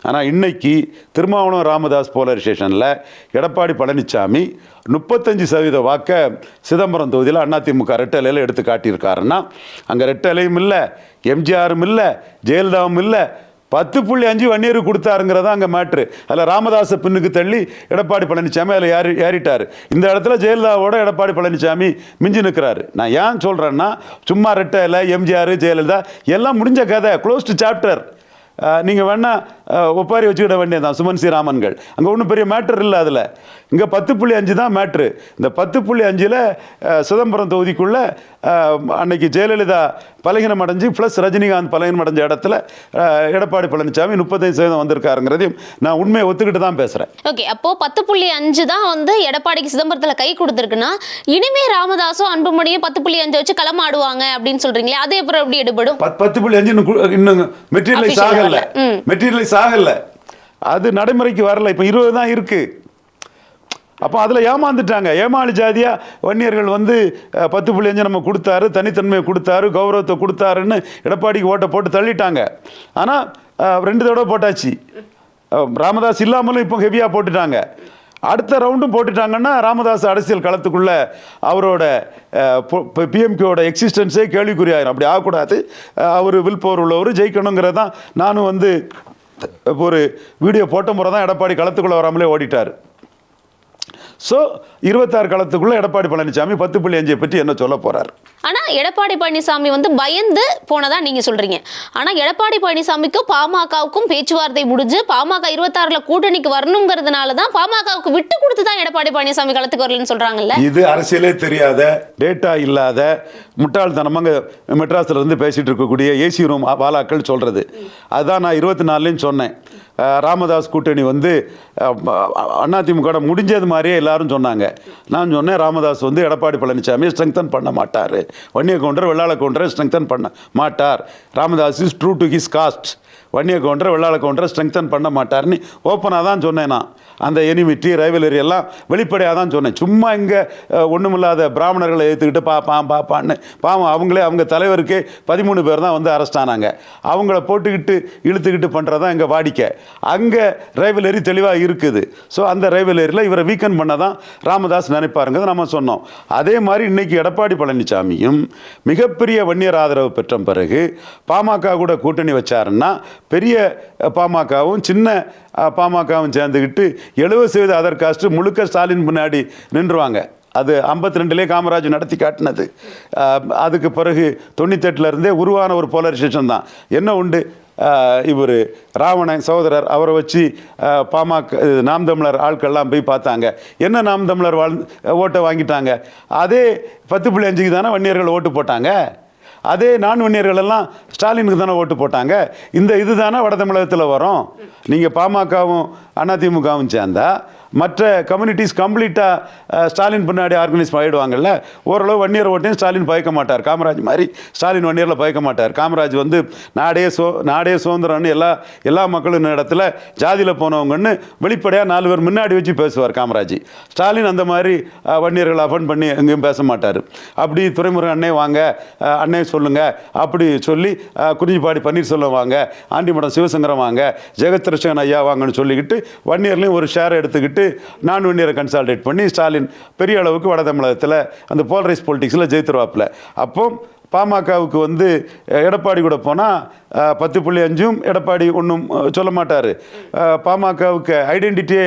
ஆனால் இன்னைக்கு திருமாவளவன் ராமதாஸ் போலரைசேஷனில் எடப்பாடி பழனிசாமி முப்பத்தஞ்சு சதவீத வாக்கை சிதம்பரம் தொகுதியில் அதிமுக ரெட்டலையில் எடுத்து காட்டியிருக்காருன்னா அங்கே ரெட்டலையும் இல்லை எம்ஜிஆரும் இல்லை ஜெயலலிதாவும் இல்லை பத்து புள்ளி அஞ்சு வன்னியர் கொடுத்தாருங்கிறதா அங்கே மேட்ரு அதில் ராமதாஸை பின்னுக்கு தள்ளி எடப்பாடி பழனிசாமி அதில் ஏறி ஏறிட்டார். இந்த இடத்துல ஜெயலலிதாவோட எடப்பாடி பழனிசாமி மிஞ்சி நிற்கிறாரு நான் ஏன் சொல்கிறேன்னா சும்மா ரெட்டையில் எம்ஜிஆர் ஜெயலலிதா எல்லாம் முடிஞ்ச கதை க்ளோஸ்டு சாப்டர் நீங்கள் வேணால் ஒப்பாரி வச்சுக்கிட வேண்டியதுதான் சுமன் சி ராமன்கள். அங்கே ஒன்றும் பெரிய மேட்டர் இல்லை அதில். இங்கே பத்து புள்ளி அஞ்சு தான் மேட்ரு. இந்த பத்து புள்ளி அஞ்சில் சிதம்பரம் தொகுதிக்குள்ளே அன்னைக்கு ஜெயலலிதா பலகீனம் அடைஞ்சு ப்ளஸ் ரஜினிகாந்த் பலகீனம் அடைஞ்ச இடத்துல எடப்பாடி பழனிசாமி முப்பத்தைந்து சதவீதம் வந்திருக்காருங்கிறதையும் நான் உண்மையை ஒத்துக்கிட்டு தான் பேசுகிறேன் ஓகே அப்போ பத்து புள்ளி அஞ்சு தான் வந்து எடப்பாடிக்கு சிதம்பரத்துல கை கொடுத்துருக்குன்னா இனிமே ராமதாஸும் அன்புமணியும் பத்து புள்ளி அஞ்சு வச்சு களமாடுவாங்க அப்படின்னு சொல்றீங்களே அது அப்புறம் எப்படி எடுபடும்? பத் பத்து புள்ளி அஞ்சு இன்னும் இன்னும் மெட்டீரியலைஸ் Official ஆகல. மெட்டீரியலைஸ் ஆகல. அது நடைமுறைக்கு வரல. இப்போ இருபது தான் இருக்கு. அப்போ அதில் ஏமாந்துட்டாங்க. ஏமாளி ஜாதியா வன்னியர்கள் வந்து பத்து புள்ளி அஞ்சு நம்ம கொடுத்தாரு தனித்தன்மையை கொடுத்தாரு கௌரவத்தை கொடுத்தாருன்னு எடப்பாடிக்கு ஓட்டை போட்டு தள்ளிட்டாங்க. ஆனால் ரெண்டு தடவை போட்டாச்சு. ராமதாஸ் இல்லாமலும் இப்போ ஹெவியாக போட்டுட்டாங்க. அடுத்த ரவுண்டும் போட்டுட்டாங்கன்னா ராமதாஸ் அரசியல் களத்துக்குள்ள அவரோட பிஎம்கேவோட எக்ஸிஸ்டன்ஸே கேள்விக்குறியாயிரும். அப்படி ஆகக்கூடாது. அவர் வில் பவர் உள்ளவர் ஜெயிக்கணுங்கிறது தான் நானும் வந்து ஒரு வீடியோ போட்ட முறை தான் எடப்பாடி களத்துக்குள்ளே வராமலே ஓடிட்டார். ஸோ இருபத்தாறு களத்துக்குள்ளே எடப்பாடி பழனிசாமி பத்து புள்ளி அஞ்சை பற்றி என்ன சொல்ல போகிறார் ஆனா எடப்பாடி பழனிசாமி வந்து பயந்து போனதா நீங்க சொல்றீங்க. ஆனா எடப்பாடி பழனிசாமிக்கும் பாமகவுக்கும் பேச்சுவார்த்தை முடிஞ்சு பாமக இருபத்தாறுல கூட்டணிக்கு வரணுங்கிறதுனால தான் பாமகவுக்கு விட்டு கொடுத்து தான் எடப்பாடி பழனிசாமி களத்துக்கு வரலன்னு சொல்றாங்கல்ல? இது அரசியலே தெரியாத டேட்டா இல்லாத முட்டாள்தனமாக மெட்ராஸ்ல இருந்து பேசிட்டு இருக்கக்கூடிய ஏசி ரூம் வாலாக்கள் சொல்றது. அதுதான் நான் இருபத்தி நாலுலையும் சொன்னேன். ராமதாஸ் கூட்டணி வந்து அதிமுக முடிஞ்சது மாதிரியே எல்லாரும் சொன்னாங்க. நான் சொன்னேன் ராமதாஸ் வந்து எடப்பாடி பழனிசாமி ஸ்ட்ரெங்தன் பண்ண மாட்டார். வன்னிய கவுண்டர் வெள்ளாள கவுண்டரை ஸ்ட்ரெங்தன் பண்ண மாட்டார். Ramadoss is true to his caste Vanniya Gounder Vellala கவுண்டரை ஸ்ட்ரெங்தன் பண்ண மாட்டார்னு ஓப்பனாக தான் சொன்னேன் நான். அந்த எனிமிட்டி ரைவலரி எல்லாம் வெளிப்படையாக தான் சொன்னேன். சும்மா இங்கே ஒன்றுமில்லாத பிராமணர்களை ஏற்றுக்கிட்டு பாப்பான் பாப்பான்னு பாவம் அவங்களே அவங்க தலைவருக்கே பதிமூணு பேர் தான் வந்து அரெஸ்ட் ஆனாங்க. அவங்கள போட்டுக்கிட்டு இழுத்துக்கிட்டு பண்ணுறது தான் எங்கள் வாடிக்கை. அங்கே ரைவலரி தெளிவாக இருக்குது. ஸோ அந்த ரைவலரியில் இவரை வீக்கன் பண்ண தான் ராமதாஸ் நினைப்பாருங்கிறது நம்ம சொன்னோம். அதே மாதிரி இன்னைக்கு எடப்பாடி பழனிசாமியும் மிகப்பெரிய வன்னியர் ஆதரவு பெற்ற பிறகு பாமக கூட கூட்டணி வச்சாருன்னா பெரிய பாமகவும் சின்ன பாமகவும் சேர்ந்துக்கிட்டு எழுபது சதவீத அதர் காஸ்ட்டு முழுக்க ஸ்டாலின் முன்னாடி நின்றுவாங்க. அது ஐம்பத்தி ரெண்டுலேயே காமராஜ் நடத்தி காட்டினது. அதுக்கு பிறகு தொண்ணூத்தெட்டுலேருந்தே உருவான ஒரு போலரைசேஷன் தான். என்ன உண்டு? இவர் ராவணன் சகோதரர் அவரை வச்சு பாமக நாம் தமிழர் ஆட்கள்லாம் போய் பார்த்தாங்க. என்ன நாம் தமிழர் வாழ் ஓட்டை வாங்கிட்டாங்க? அதே பத்து புள்ளி அஞ்சுக்கு தானே வன்னியர்கள் ஓட்டு போட்டாங்க? அதே நான் வன்னியர்கள் எல்லாம் ஸ்டாலினுக்கு தானே ஓட்டு போட்டாங்க? இந்த இது தானே வட தமிழகத்தில் வரும். நீங்கள் பாமகவும் அதிமுகவும் சேர்ந்தால் மற்ற கம்யூனிட்டிஸ் கம்ப்ளீட்டாக ஸ்டாலின் பின்னாடி ஆர்கனைஸ் ஆகிடுவாங்கல்ல ஓரளவு வன்னியர் ஓட்டையும் ஸ்டாலின் பயக்க மாட்டார். காமராஜ் மாதிரி ஸ்டாலின் வன்னியரில் பயக்க மாட்டார். காமராஜ் வந்து நாடே சோ நாடே சுதந்திரம்னு எல்லா எல்லா மக்களும் இடத்துல ஜாதியில் போனவங்கன்னு வெளிப்படையாக நாலு பேர் முன்னாடி வச்சு பேசுவார் காமராஜ். ஸ்டாலின் அந்த மாதிரி அஹ், வன்னியர்கள் அஃபன் பண்ணி எங்கேயும் பேச மாட்டார். அப்படி துறைமுருகன் அண்ணே வாங்க அண்ணே சொல்லுங்கள் அப்படி சொல்லி குறிஞ்சிப்பாடி பன்னீர்செல்வம் வாங்க ஆண்டிமடம் சிவசங்கரம் வாங்க ஜெகத்ரஷன் ஐயா வாங்கன்னு சொல்லிக்கிட்டு வன்னியர்லேயும் ஒரு ஷேர் எடுத்துக்கிட்டு நான் வன்னியரை கன்சால்டேட் பண்ணி ஸ்டாலின் பெரிய அளவுக்கு வட தமிழகத்தில் அந்த போலரைஸ் பொலிட்டிக்ஸில் ஜெயித்துருவாப்பில். அப்போ பாமகவுக்கு வந்து எடப்பாடி கூட போனால் பத்து புள்ளி அஞ்சும் எடப்பாடி ஒன்றும் சொல்ல மாட்டார். பாமகவுக்கு ஐடென்டிட்டியே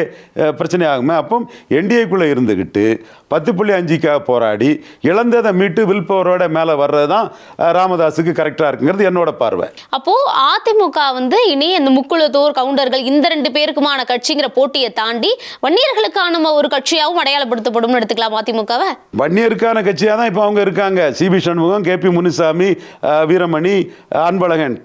பிரச்சனை ஆகுமே. அப்போ என்டிஏக்குள்ளே இருந்துக்கிட்டு பத்து புள்ளி அஞ்சுக்காக போராடி இழந்ததை மீட்டு வில் பவரோட மேலே வர்றது தான் ராமதாஸுக்கு கரெக்டாக இருக்குங்கிறது என்னோட பார்வை. அப்போ அதிமுக வந்து இனி இந்த முக்குளத்தோர் கவுண்டர்கள் இந்த ரெண்டு பேருக்குமான கட்சிங்கிற போட்டியை தாண்டி வன்னியர்களுக்கான ஒரு கட்சியாகவும் அடையாளப்படுத்தப்படும் எடுத்துக்கலாம் அதிமுகவை? வன்னியருக்கான கட்சியாக தான் இப்போ அவங்க இருக்காங்க. CV Shanmugam KP Munusamy Veeramani Anbazhagan.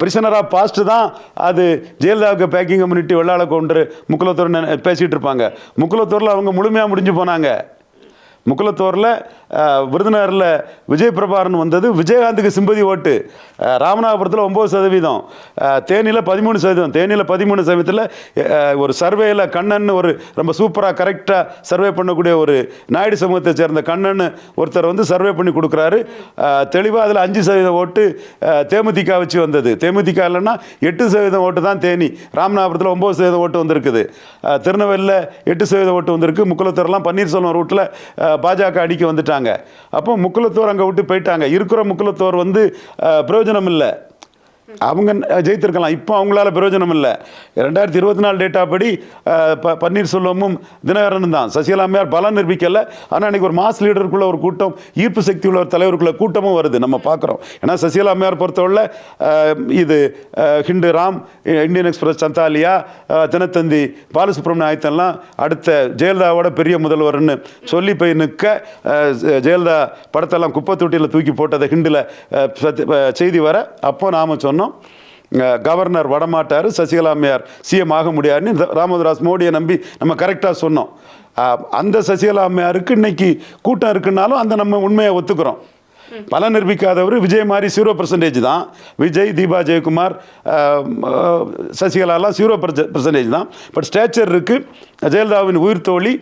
Prisoner of past தான் அது ஜெயலலிதாவுக்கு பேக்கிங் கம்யூனிட்டி வெள்ளாள கொண்டு முக்குலத்தூர் பேசிகிட்டு இருப்பாங்க. முக்குலத்தூரில் அவங்க முழுமையாக முடிஞ்சு போனாங்க. முக்குலத்தோரில் விருதுநகரில் விஜய் பிரபாரன் வந்தது. விஜயகாந்துக்கு சிம்பதி ஓட்டு. ராமநாதபுரத்தில் ஒம்பது சதவீதம். தேனியில் பதிமூணு சதவீதம். தேனியில் பதிமூணு சதவீதத்தில் ஒரு சர்வேயில் கண்ணன் ஒரு ரொம்ப சூப்பராக கரெக்டாக சர்வே பண்ணக்கூடிய ஒரு நாயுடு சமூகத்தை சேர்ந்த கண்ணன் ஒருத்தர் வந்து சர்வே பண்ணி கொடுக்குறாரு. தெளிவாக அதில் அஞ்சு சதவீதம் ஓட்டு தேமுதிக வச்சு வந்தது. தேமுதிக இல்லைன்னா எட்டு சதவீதம் ஓட்டு தான் தேனி. ராமநாதபுரத்தில் ஒம்பது சதவீதம் ஓட்டு வந்திருக்குது. திருநெல்வேலியில் எட்டு சதவீதம் ஓட்டு வந்திருக்கு. முக்குலத்தூர்லாம் பன்னீர்செல்வம் ரூட்டில் பாஜக அடிக்க வந்துட்டாங்க. அப்போ முக்குலத்தோர் அங்கே விட்டு போயிட்டாங்க. இருக்கிற முக்குலத்தோர் வந்து பிரயோஜனம் இல்லை அவங்க ஜெயித்திருக்கலாம். இப்போ அவங்களால பிரயோஜனம் இல்லை. ரெண்டாயிரத்தி இருபத்தி நாலு டேட்டா படி ப பன்னீர்செல்வமும் தினகரனும் தான். சசிகலாமையார் பலம் நிரூபிக்கல. ஆனால் அன்றைக்கி ஒரு மாஸ் லீடருக்குள்ள ஒரு கூட்டம் ஈர்ப்பு சக்தி உள்ள ஒரு தலைவருக்குள்ள கூட்டமும் வருது. நம்ம பார்க்குறோம். ஏன்னா சசிகலாமையார் பொறுத்தவரை இது ஹிண்டு ராம் இந்தியன் எக்ஸ்பிரஸ் சந்தாலியா தினத்தந்தி பாலசுப்ரமணிய ஆயத்தன்லாம் அடுத்த ஜெயலலிதாவோட பெரிய முதல்வர்னு சொல்லி போய் நிற்க ஜெயலலிதா படத்தெல்லாம் குப்பை தொட்டியில் தூக்கி போட்டதை ஹிண்டில் செய்தி வர அப்போ நாம் சொன்னோம் சொன்னோம். கவர்னர் வடமாட்டார் சசிகலாமையார் சிஎம் ஆக முடியாதுன்னு இந்த ராமதாஸ் மோடியை நம்பி நம்ம கரெக்டாக சொன்னோம். அந்த சசிகலா அம்மையாருக்கு இன்னைக்கு கூட்டம் இருக்குன்னாலும் அந்த நம்ம உண்மையை ஒத்துக்கிறோம். பல நிரூபிக்காதவர் விஜய் மாதிரி ஜீரோ பர்சன்டேஜ் தான். விஜய் தீபா ஜெயக்குமார் சசிகலாலாம் ஜீரோ பர்சன்டேஜ் தான். பட் ஸ்டேச்சர் இருக்குது ஜெயலலிதாவின் உயிர் தோழி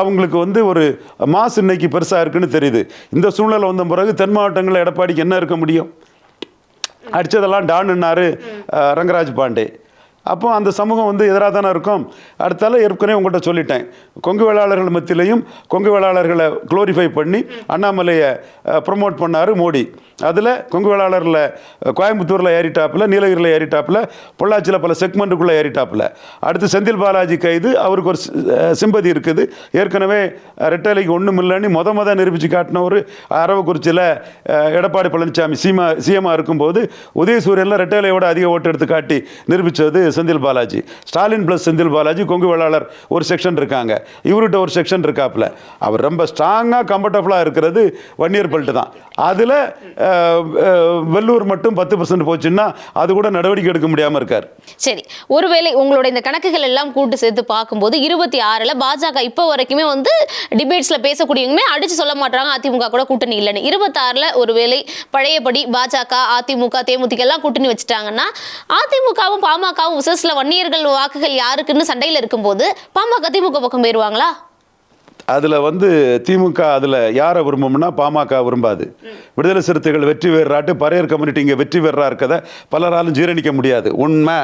அவங்களுக்கு வந்து ஒரு மாசு இன்னைக்கு பெருசாக இருக்குன்னு தெரியுது. இந்த சூழ்நிலை வந்த பிறகு தென் மாவட்டங்களில் எடப்பாடிக்கு என்ன இருக்க முடியும்? அடித்ததெல்லாம் டான்னுன்னாரு ரங்கராஜ் பாண்டே. அப்போ அந்த சமூகம் வந்து எதிராக தானே இருக்கும். அடுத்தால ஏற்கனவே உங்கள்கிட்ட சொல்லிட்டேன். கொங்கு வேளாளர்கள் மத்தியிலையும் கொங்கு வேளாளர்களை க்ளோரிஃபை பண்ணி அண்ணாமலையை ப்ரொமோட் பண்ணார் மோடி. அதில் கொங்கு வேளாளரில் கோயம்புத்தூரில் ஏறிட்டாப்பில் நீலகிரியில் ஏறிட்டாப்பில் பொள்ளாச்சியில் பல செக்மெண்ட்டுக்குள்ளே ஏறிட்டாப்பில். அடுத்து செந்தில் பாலாஜி கைது அவருக்கு ஒரு சிம்பதி இருக்குது. ஏற்கனவே ரெட்டலைக்கு ஒன்றும் இல்லைன்னு மொத மொதல் நிரூபித்து காட்டின ஒரு அரவக்குறிச்சியில் எடப்பாடி பழனிசாமி சீமா சிஎம்மாக இருக்கும்போது உதயசூரியனில் ரெட்டலையோட அதிக ஓட்டு எடுத்து காட்டி நிரூபித்தது செந்தில் பாலாஜி. ஸ்டாலின் ப்ளஸ் செந்தில் பாலாஜி கொங்கு வேளாளர் ஒரு செக்ஷன் இருக்காங்க. இவர்கிட்ட ஒரு செக்ஷன் இருக்காப்புல. அவர் ரொம்ப ஸ்ட்ராங்காக கம்ஃபர்டபுளாக இருக்கிறது வன்னியர் பெல்ட் தான். அதில் வெள்ளூர் மட்டும் பத்து பர்சன்ட் போச்சுன்னா அது கூட நடவடிக்கை எடுக்க முடியாமல் இருக்கார். சரி. ஒருவேளை உங்களோட இந்த கணக்குகள் எல்லாம் கூட்டு சேர்த்து பார்க்கும்போது இருபத்தி ஆறில் பாஜக இப்போ வரைக்குமே வந்து டிபேட்ஸில் பேசக்கூடியவங்க அடித்து சொல்ல மாட்டாங்க அதிமுக கூட கூட்டணி இல்லைன்னு. இருபத்தாறில் ஒருவேளை பழையபடி பாஜக அதிமுக தேமுதிக எல்லாம் கூட்டணி வச்சுட்டாங்கன்னா அதிமுகவும் பாமகவும் விசஸ்ல வன்னியர்கள் வாக்குகள் யாருக்குன்னு சண்டையில் இருக்கும்போது பாமக திமுக பக்கம் போயிடுவாங்களா அதில் வந்து திமுக அதில் யாரை விரும்பும்னா பாமக விரும்பாது. விடுதலை சிறுத்தைகள் வெற்றி பெறாட்டு பரையர் கம்யூனிட்டி இங்கே வெற்றி பெறா இருக்கதை பலராலும் ஜீரணிக்க முடியாது. உண்மை.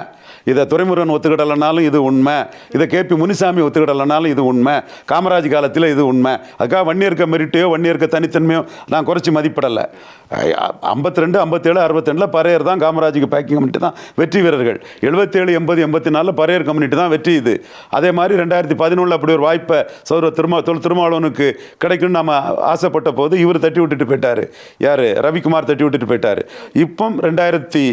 இதை துறைமுருகன் ஒத்துக்கிடலைனாலும் இது உண்மை. இதை கேபி முனிசாமி ஒத்துக்கிடலைனாலும் இது உண்மை. காமராஜ் காலத்தில் இது உண்மை. அதுக்காக வன்னியர்க்க மெரிட்டையோ வன்னியர்க்க தனித்தன்மையோ நான் குறைச்சி மதிப்பிடலை. ஐம்பத்தி ரெண்டு ஐம்பத்தேழு அறுபத்தெண்டில் பரையர் தான் காமராஜுக்கு பேக்கிங் கம்யூனிட்டி தான் வெற்றி வீரர்கள். எழுபத்தேழு எண்பது எண்பத்தி நாலில் பரையர் கம்யூனிட்டி தான் வெற்றி இது. அதே மாதிரி ரெண்டாயிரத்தி பதினொன்றில் அப்படி ஒரு வாய்ப்பை சௌர திருமா தொல் திருமாவளவனுக்கு கிடைக்கும்னு நம்ம ஆசைப்பட்ட போது இவர் தட்டி விட்டுட்டு போயிட்டார். யார்? ரவிக்குமார் தட்டி விட்டுட்டு போயிட்டார். இப்போ ரெண்டாயிரத்தி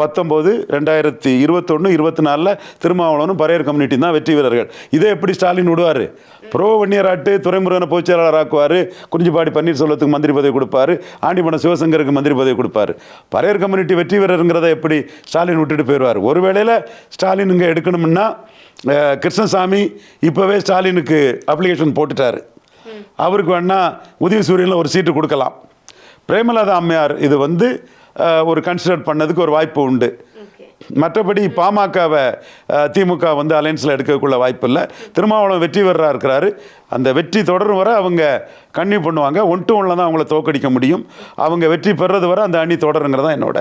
பத்தொம்போது ரெண்டாயிரத்தி இருபத்தொன்று இருபத்தி நாலில் திருமாவளவனும் பரையர் கம்யூனிட்டி தான் வெற்றி வீரர்கள். இதை எப்படி ஸ்டாலின் விடுவார்? ப்ரோ வன்னியராட்டு துறைமுருகனை பொதுச் ஆக்குவார் குறிஞ்சிப்பாடி பன்னீர்செல்வத்துக்கு மந்திரி பதவி கொடுப்பாரு. ஆண்டிமன சிவசங்கருக்கு மந்திரி பதவி கொடுப்பாரு. பரையர் கம்யூனிட்டி வெற்றி வீரருங்கிறத எப்படி ஸ்டாலின் விட்டுட்டு போயிடுவார்? ஒரு வேளையில் ஸ்டாலின் இங்கே எடுக்கணும்னா கிருஷ்ணசாமி இப்போவே ஸ்டாலினுக்கு அப்ளிகேஷன் போட்டுட்டாரு. அவருக்கு வேணா உதயசூரியனில் ஒரு சீட்டு கொடுக்கலாம். பிரேமலதா அம்மையார் இது வந்து ஒரு கன்சிடர் பண்ணதுக்கு ஒரு வாய்ப்பு உண்டு. மற்றபடி பாமகவை திமுக வந்து அலைன்ஸில் எடுக்கக்குள்ள வாய்ப்பு இல்லை. திருமாவளவன் வெற்றி பெறா இருக்கிறாரு. அந்த வெற்றி தொடரும் வரை அவங்க கண்ணி பண்ணுவாங்க. ஒன் டு ஒன்ல தான் அவங்கள தோக்கடிக்க முடியும். அவங்க வெற்றி பெறது வரை அந்த அணி தொடருங்கிறது தான் என்னோட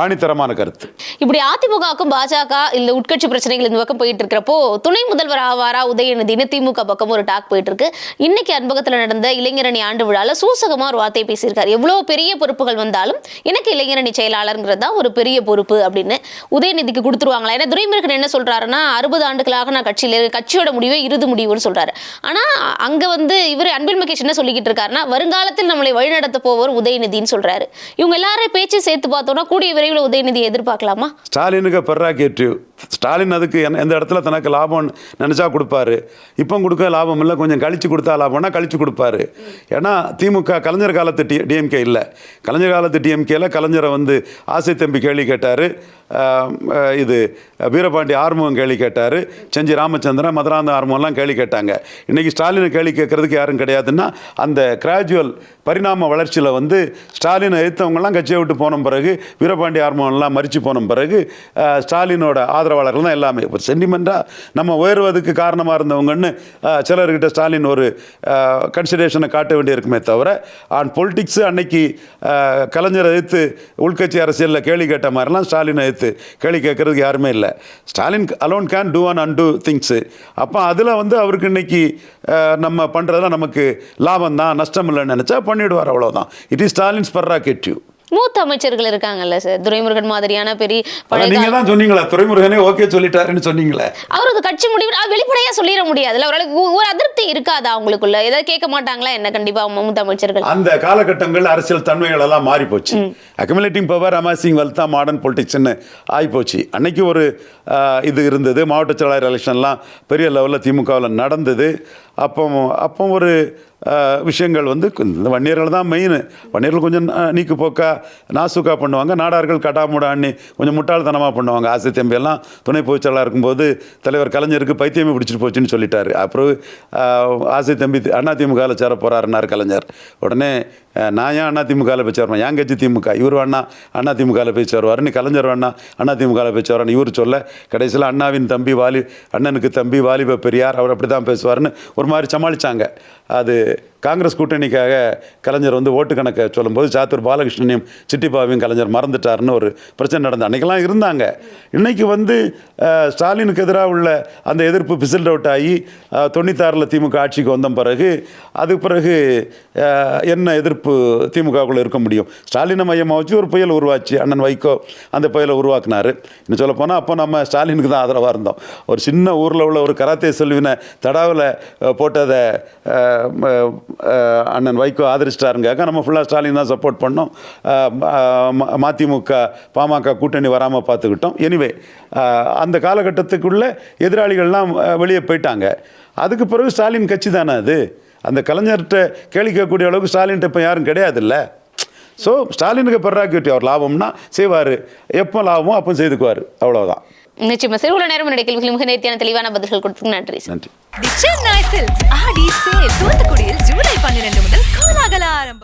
ஆணித்தரமான கருத்து. இப்படி அதிமுகவுக்கும் பாஜக இந்த உட்கட்சி பிரச்சனைகள் இந்த பக்கம் போயிட்டு இருக்கிறப்போ துணை முதல்வர் ஆவாரா உதயநிதினு திமுக பக்கம் ஒரு டாக் போயிட்டு இருக்கு. இன்னைக்கு அன்பகத்தில் நடந்த இளைஞரணி ஆண்டு விழாவில் சூசகமாக ஒரு வார்த்தையை பேசியிருக்காரு. எவ்வளோ பெரிய பொறுப்புகள் வந்தாலும் எனக்கு இளைஞரணி செயலாளருங்கிறது தான் ஒரு பெரிய பொறுப்பு அப்படின்னு உதயநிதிக்கு கொடுத்துருவாங்களா? ஏன்னா துரைமுருகன் என்ன சொல்றாருன்னா அறுபது ஆண்டுகளாக நான் கட்சியில் கட்சியோட முடிவே இறுதி முடிவுன்னு சொல்றாரு. ஆனால் அங்கே வந்து இவர் அன்பில் மகேஷ் என்ன சொல்லிக்கிட்டு இருக்காருன்னா வருங்காலத்தில் நம்மளை வழிநடத்த போவர் உதயநிதின்னு சொல்கிறாரு இவங்க எல்லாரையும் பேச்சு சேர்த்து பார்த்தோம்னா கூடிய விரைவில் உதயநிதி எதிர்பார்க்கலாமா? ஸ்டாலினுக்கு பெர்ராகேட்டிவ் ஸ்டாலின் அதுக்கு எந்த எந்த இடத்துல தனக்கு லாபம் நினச்சா கொடுப்பாரு. இப்போ கொடுக்க லாபம் இல்லை கொஞ்சம் கழித்து கொடுத்தா லாபம்னா கழித்து கொடுப்பாரு. ஏன்னா திமுக கலைஞர் காலத்து டி டிஎம்கே இல்லை. கலைஞர் காலத்து டிஎம்கேல கலைஞரை வந்து ஆசை தம்பி கேள்வி கேட்டார். இது வீரபாண்டி ஆர்முகம் கேள்வி கேட்டார். செஞ்சி ராமச்சந்திரன் மதுராந்த ஆர்மம்லாம் கேள்வி கேட்டாங்க. இன்றைக்கி ஸ்டாலினை கேள்வி கேட்குறதுக்கு யாரும் கிடையாதுன்னா அந்த கிராஜுவல் பரிணாம வளர்ச்சியில் வந்து ஸ்டாலினை எதிர்த்தவங்கலாம் கட்சியை விட்டு போன பிறகு வீரபாண்டி ஆறுமுகம்லாம் மறித்து போன பிறகு ஸ்டாலினோட ஆதரவாளர்கள் தான் எல்லாமே. ஒரு சென்டிமெண்ட்டாக நம்ம உயர்வதுக்கு காரணமாக இருந்தவங்கன்னு சிலர்கிட்ட ஸ்டாலின் ஒரு கன்சிடரேஷனை காட்ட வேண்டியிருக்குமே தவிர ஆன் பொலிட்டிக்ஸு அன்னைக்கு கலைஞர் கலைஞரை எதிர்த்து உள்கட்சி அரசியலில் கேள்வி கேட்ட மாதிரிலாம் ஸ்டாலினை எதிர்த்து கேள்வி கேட்கறதுக்கு யாருமே இல்லை. Stalin alone can do and undo things அப்போ அதில் வந்து அவருக்கு இன்னைக்கு நம்ம பண்ணுறதுலாம் நமக்கு லாபம் தான் நஷ்டம் இல்லைன்னு நினச்சா பண்ணிவிடுவார் அவ்வளோதான் இட் இஸ் ஸ்டாலின்ஸ் பர்ராக்கெட்யூ மூத்த அமைச்சர்கள் இருக்காங்கல்ல சார்? துரைமுருகன் மாதிரியான பெரிய கால- தான் சொன்னீங்களே துறைமுருகனே ஓகே சொல்லிட்டாருன்னு சொன்னீங்களே. அவருக்கு கட்சி முடிவு வெளிப்படையா சொல்லிட முடியாதுல்ல. ஒ- ஒரு அதிருப்தி இருக்காதா அவங்களுக்குள்ள? ஏதாவது கேட்க மாட்டாங்களா? என்ன கண்டிப்பா மூத்த அமைச்சர்கள்? அந்த காலகட்டங்கள் அரசியல் தன்மைகள் எல்லாம் மாறி போச்சு accumulating power amassing wealth modern பொலிட்டிக்ஸ்னு ஆகிப்போச்சு அன்னைக்கு ஒரு இது இருந்தது. மாவட்ட செயலாளர் எலெக்ஷன்லாம் பெரிய லெவலில் திமுகவில் நடந்தது. அப்போ அப்போ ஒரு விஷயங்கள் வந்து இந்த வன்னியர்கள் தான் மெயின் வன்னியர்கள் கொஞ்சம் நீக்கு போக்கா நாசுக்கா பண்ணுவாங்க. நாடார்கள் கடாமுடான்னு கொஞ்சம் முட்டாள்தனமாக பண்ணுவாங்க. ஆசை தம்பியெல்லாம் துணை பொதுச் இருக்கும்போது தலைவர் கலைஞருக்கு பைத்தியமே பிடிச்சிட்டு போச்சுன்னு சொல்லிட்டாரு. அப்புறம் ஆசை தம்பி அண்ணா சேர போகிறாருன்னார் கலைஞர். உடனே நான் ஏன் அண்ணா திமுகவில் போய் சேரணும்? என் கட்சி திமுக. இவர் வேணா அண்ணா திமுகவில் போய் சேருவார் நீ கலைஞர் வேணா அண்ணா திமுகவில் போய் சேருவார்னு இவர் சொல்ல கடைசியில் அண்ணாவின் தம்பி வாலி அண்ணனுக்கு தம்பி வாலிப பெரியார் அவர் அப்படி தான் பேசுவார்னு ஒரு மாதிரி சமாளித்தாங்க அது காங்கிரஸ் கூட்டணிக்காக கலைஞர் வந்து ஓட்டு கணக்கை சொல்லும்போது சாத்தூர் பாலகிருஷ்ணனையும் சிட்டிபாவையும் கலைஞர் மறந்துட்டார்னு ஒரு பிரச்சனை நடந்த அன்றைக்கெல்லாம் இருந்தாங்க. இன்றைக்கி வந்து ஸ்டாலினுக்கு எதிராக உள்ள அந்த எதிர்ப்பு பிசில்ட் அவுட் ஆகி தொண்ணூத்தாறில் திமுக ஆட்சிக்கு வந்த பிறகு அதுக்கு பிறகு என்ன எதிர்ப்பு திமுகவுக்குள்ளே இருக்க முடியும்? ஸ்டாலினை மையமாக வச்சு ஒரு புயல் உருவாச்சு. அண்ணன் வைகோ அந்த புயலை உருவாக்குனாரு. இன்னும் சொல்லப்போனால் அப்போ நம்ம ஸ்டாலினுக்கு தான் ஆதரவாக இருந்தோம். ஒரு சின்ன ஊரில் உள்ள ஒரு கராத்தே செல்வினை தடாவில் போட்டதை ம- அண்ணன் வைகோ ஆதரிச்சிட்டாருங்க நம்ம ஃபுல்லாக ஸ்டாலின் தான் சப்போர்ட் பண்ணோம் மதிமுக பாமக கூட்டணி வராமல் பார்த்துக்கிட்டோம் எனிவே அந்த காலகட்டத்துக்குள்ளே எதிராளிகள்லாம் வெளியே போயிட்டாங்க அதுக்கு பிறகு ஸ்டாலின் கட்சி தானே அது அந்த கலைஞர்கிட்ட கேள்வி கேட்கக்கூடிய அளவுக்கு ஸ்டாலின்கிட்ட இப்போ யாரும் கிடையாதுல்ல ஸோ ஸ்டாலினுக்கு பெர்ராக்யூட்டி அவர் லாபம்னா செய்வார் எப்போ லாபமோ அப்போ செய்துக்குவார் அவ்வளோதான் நிச்சயமா. சரி இவ்வளவு நேரம் என்னுடைய கேள்விகள் மிக நேர்த்தியான தெளிவான பதில்கள் கொடுத்துக்கு நன்றி நன்றி. The Chennai silks Aadi sale தூத்துக்குடியில் ஜூலை பன்னிரண்டு முதல் கோலாகல ஆரம்பம்.